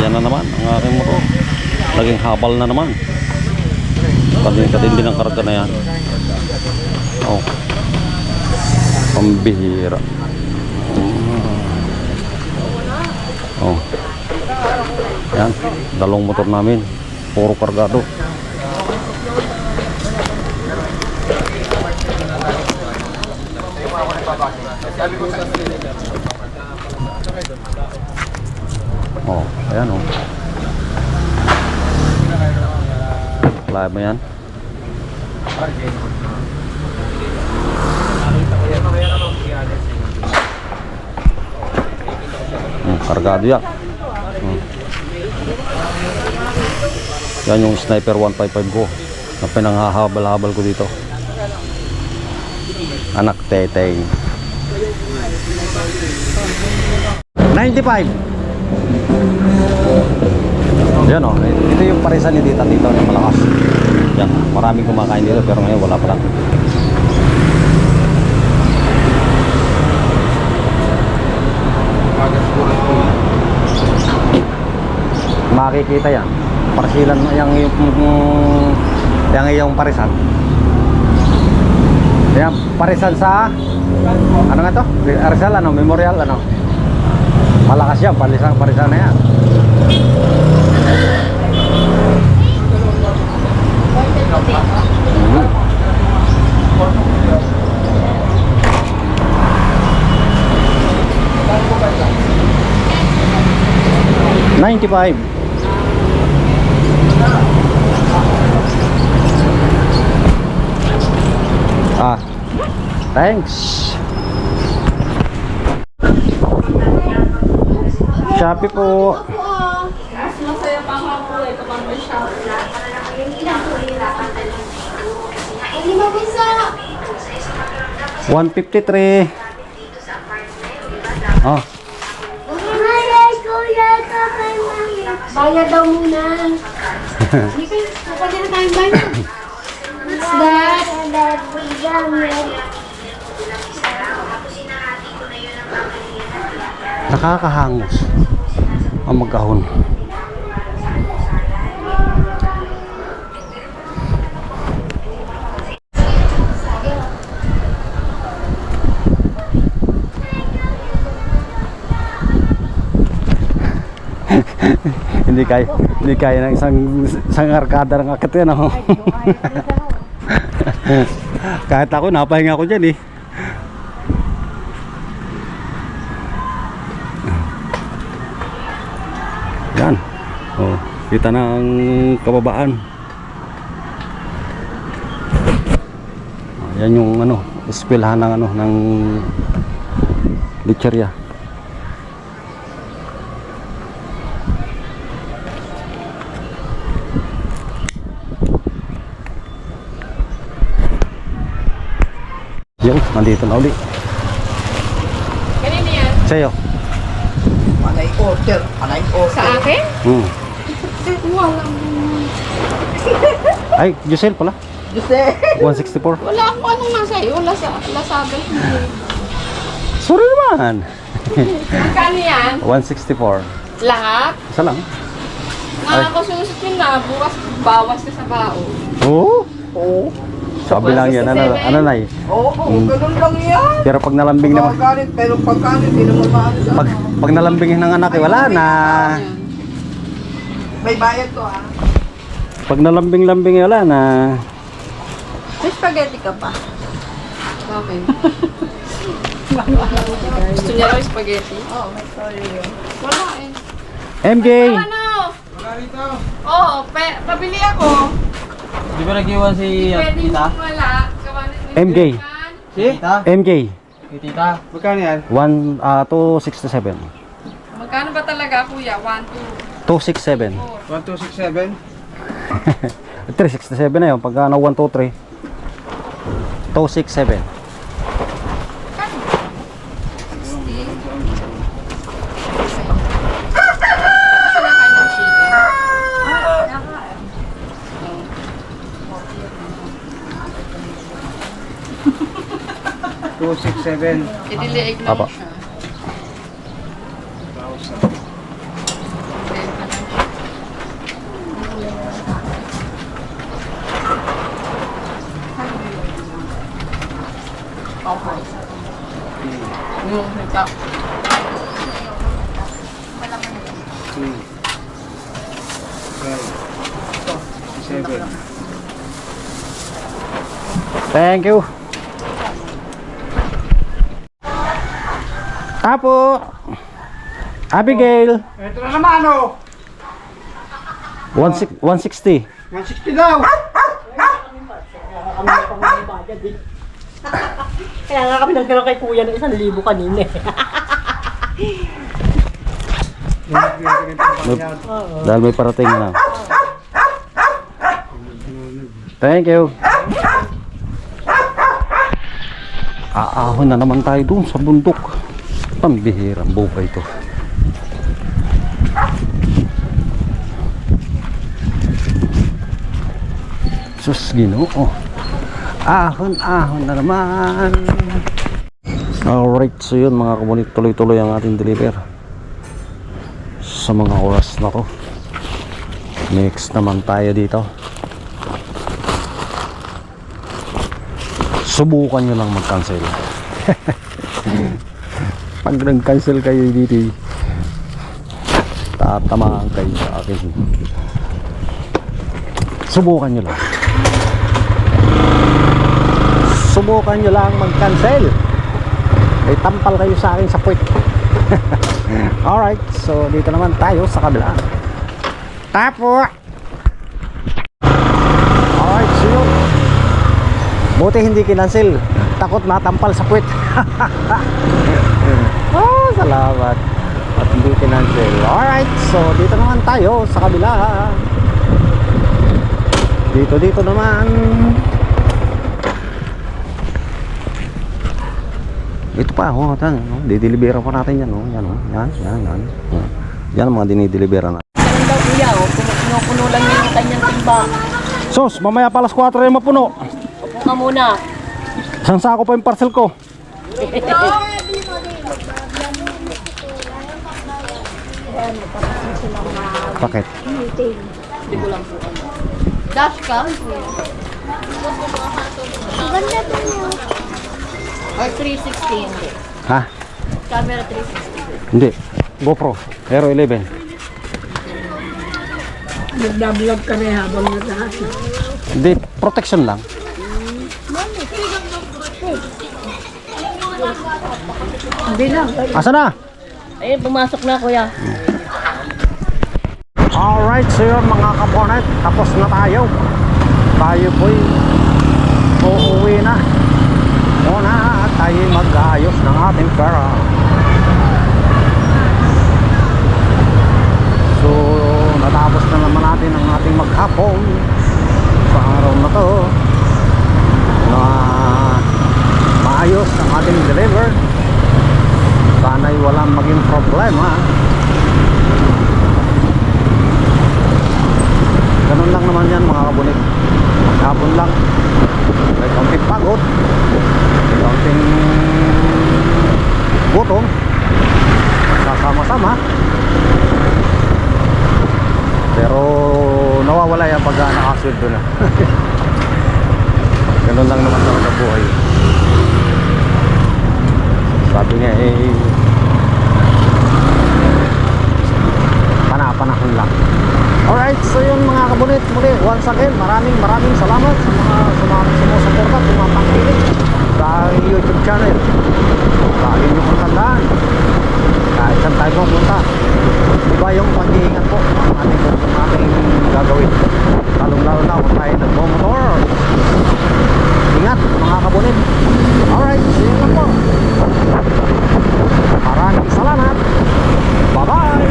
Ayan na naman ang aking motor. Naging habal na naman. Katindi ng karga na yan. Oh. Pambihira. Oh. Yan, dalawang motor namin. Puro kargado. Oh, ayan oh. Live mo yan? Hmm, kargado yan. Hmm. Yan yung sniper 155 ko na pinanghahabal-habal ko dito. Anak teteng. 95. Yan o, ito yung parisan ni Tita Tito na malakas. Yan, maraming kumakain dito pero ngayon wala pa lang. Makikita yan. Parsilan yung yung yung yung parisan. Yan, parisan sa ano nga to? Rizal ano, memorial ano? Malakas yan, parisan parisan na yan. 25. Ah. Thanks. Shopee po. Mas masaya pa ako po eh kapag may Shopee. Lima piso. 153. Oh. Bayad daw muna. Hindi kayo, pwede na tayong banyo. What's that? Nakakahangos ang magkahon. hindi kaya hindi kaya ng isang isang arkada ng akit yan oh. kahit ako napahinga ako dyan eh Yan. Oh, kita ang kababaan. Yan yung ano, eskwelahan ng ano ng Licheria. Yung, nandito na uli. Kanina yan? Sa'yo. Panay order, panay order. Sa akin? Hmm. Wala. Ay, Giselle pala. Jose, 164. Wala akong anong nasa iyo. Wala sa lasabi. Sorry naman. Magkano yan? 164. Lahat? Isa lang. Nakakasusot yun na. Bukas bawas ka sa bao. Oo. oo. Sabi lang yan, ano, ano na eh. Oo, oo, ganun lang yan. Pero pag nalambing naman, Pagkalit, pero pagkalit, hindi naman maano sa... pag, pag nalambing ng anak eh, wala na. May bayad to ah. Pag nalambing-lambing eh, wala na. May spaghetti ka pa. Okay. Gusto niya raw spaghetti? Oo, may sorry yun. Wala eh. MJ! Ano? Wala rito. Oo, pe- pabili ako. Di ba nag-iwan si Pwede tita? wala. Yung Si? Tita? MJ! Si tita? Magkano yan? 1, ah, 267. Magkano ba talaga kuya? 1, 267. 1267? 367 na yun. Pagka na 1, 2, 3. 267. 267. Idiliig lang Apa. siya. Opo. Yung hita. Three. Five. Seven. Thank you. Apo. Abigail. Ito na naman oh! 160. 160. 160 daw! Kaya nga kami nagkaroon kay kuya ng isang libo kanina eh. Dahil may parating na. Thank you. Aahon na naman tayo dun sa bundok. Pambihirang buhay to. Sus, ginoo. Ahon, ahon na naman. Alright, so yun mga kamunit, tuloy-tuloy ang ating deliver sa mga oras na to. Next naman tayo dito. Subukan nyo lang mag-cancel. Pag nag-cancel kayo dito, tatamaan kayo sa akin. Subukan nyo lang. Subukan nyo lang mag-cancel. May tampal kayo sa akin sa puwit. Alright, so dito naman tayo sa kabila. Tapo! Alright, so yun. Buti hindi kinancel. Takot matampal sa puwit. oh, salamat. At hindi kinancel. Alright, so dito naman tayo sa kabila. Dito, dito naman. Ito pa, oh, tan, oh, didilibera pa natin yan, oh. Yan, oh. Yan, yan, yan. Oh. Yan ang mga dinidilibera na. Ganun daw kuya, oh, pinupuno lang yung kanyang timba. Sos, mamaya pa alas 4 yung mapuno. Upo ka muna. Isang sako pa yung parcel ko. Bakit? Dash ka? Ganda to niyo. Or 360 hindi. Ha? Camera 360. Hindi. GoPro. Hero 11. Nagda-vlog ka rin habang naghahat. Hindi. Protection lang. Hindi lang. Asa na? Ayun, pumasok na kuya. Alright, so yun mga kaponet. Tapos na tayo. Tayo po'y uuwi na. Muna tayo mag-ayos ng ating pera. So, natapos na naman natin ang ating maghapon sa araw na to. Na maayos ang ating deliver. Sana'y walang maging problema. Ganun lang naman yan mga kabunit. Maghapon lang. May kaunting pagod. Kaunting gutom. Sasama-sama. Pero nawawala yan pag uh, nakasweldo na. Ganun lang naman talaga buhay. Sabi nga eh pana-panahon lang. Alright, so yun mga kabunit muli once again maraming maraming salamat sa mga sa mga sumusuporta, tumatangkilik sa aking YouTube channel. Lagi nyo kong tandaan. Kahit saan tayo pumunta. Iba yung pag-iingat po ang ating, ang ating gagawin. Lalong lalo na kung tayo nagmomotor. Ingat mga kabunit. Alright, so yun lang po. Maraming salamat. Bye-bye.